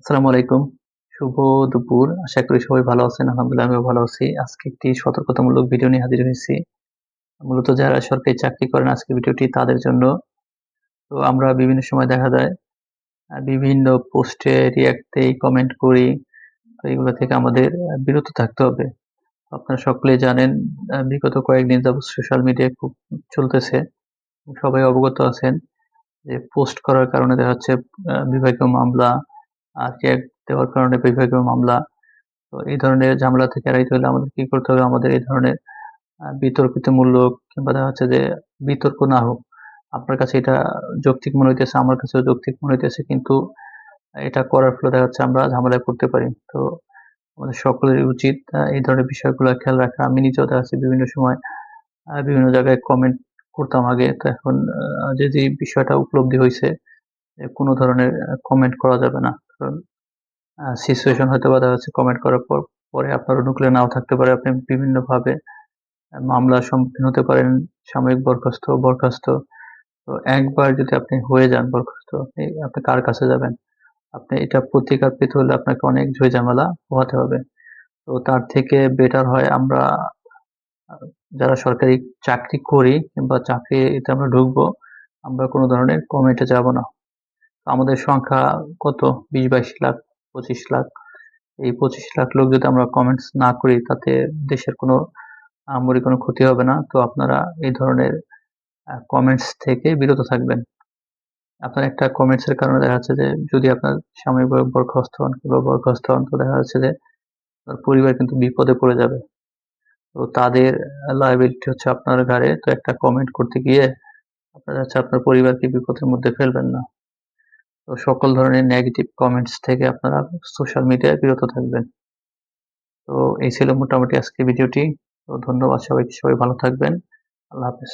আসসালামু আলাইকুম। শুভ দুপুর। আশা করি সবাই ভালো আছেন। আলহামদুলিল্লাহ, আমিও ভালো আছি। আজকে একটি সতর্কতামূলক ভিডিও নিয়ে হাজির হয়েছি। মূলত যারা সরকারি চাকরি করেন আজকে ভিডিওটি তাদের জন্য। তো আমরা বিভিন্ন সময় দেখা যায় বিভিন্ন পোস্টে রিয়াক্ট কমেন্ট করি। তো এগুলো থেকে আমাদের বিরত থাকতে হবে। আপনারা সকলেই জানেন বিগত কয়েকদিন যাবত সোশ্যাল মিডিয়ায় খুব চলতেছে। সবাই অবগত আছেন যে পোস্ট করার কারণে দেখা যাচ্ছে বিভাগীয় মামলা চেক দেওয়ার কারণে বিভাগীয় মামলা, তো এই ধরনের ঝামেলা থেকে এড়াইতে হলে আমাদের কি করতে হবে? আমাদের এই ধরনের বিতর্কিতমূলক কিংবা দেখা যাচ্ছে যে বিতর্ক না হোক, আপনার কাছে এটা যৌক্তিক মনে হইতেছে, আমার কাছেও যৌক্তিক মনে হইতেছে, কিন্তু এটা করার ফলে দেখা যাচ্ছে আমরা ঝামেলায় পড়তে পারি। তো আমাদের সকলেরই উচিত এই ধরনের বিষয়গুলো খেয়াল রাখা। আমি নিজেও দেখা যাচ্ছে বিভিন্ন সময় বিভিন্ন জায়গায় কমেন্ট করতাম আগে, তো এখন যে বিষয়টা উপলব্ধি হয়েছে কোনো ধরনের কমেন্ট করা যাবে না। সিচুয়েশন হয়তো বা হচ্ছে কমেন্ট করার পর, পরে আপনার অনুকূলে নাও থাকতে পারে। আপনি বিভিন্নভাবে মামলার সম্মুখীন হতে পারেন, সাময়িক বরখাস্ত বরখাস্ত। তো একবার যদি আপনি হয়ে যান বরখাস্ত, আপনি আপনি কার কাছে যাবেন? আপনি এটা প্রতিকার পেতে হলে আপনাকে অনেক ঝই ঝামেলা পোহাতে হবে। তো তার থেকে বেটার হয় আমরা যারা সরকারি চাকরি করি কিংবা চাকরিতে আমরা ঢুকবো, আমরা কোনো ধরনের কমেন্টে যাব না। আমাদের সংখ্যা কত? বিশ, বাইশ লাখ, পঁচিশ লাখ। এই পঁচিশ লাখ লোক যদি আমরা কমেন্টস না করি, তাতে দেশের কোনো, আমরি কোনো ক্ষতি হবে না। তো আপনারা এই ধরনের কমেন্টস থেকে বিরত থাকবেন। আপনার একটা কমেন্টসের কারণে দেখা যাচ্ছে যে, যদি আপনার সাময়িক বরখাস্ত হন কিংবা বরখাস্ত হন, তো দেখা যাচ্ছে যে পরিবার কিন্তু বিপদে পড়ে যাবে। তো তাদের লাইবিলিটি হচ্ছে আপনার ঘাড়ে। তো একটা কমেন্ট করতে গিয়ে, আপনার হচ্ছে আপনার পরিবারকে বিপদের মধ্যে ফেলবেন না। তো সকল ধরনের নেগেটিভ কমেন্টস থেকে আপনারা সোশ্যাল মিডিয়ায় বিরত থাকবেন। তো এই ছিল মোটামুটি আজকে ভিডিওটি। তো ধন্যবাদ সবাইকে। সবাই ভালো থাকবেন। আল্লাহ হাফেজ।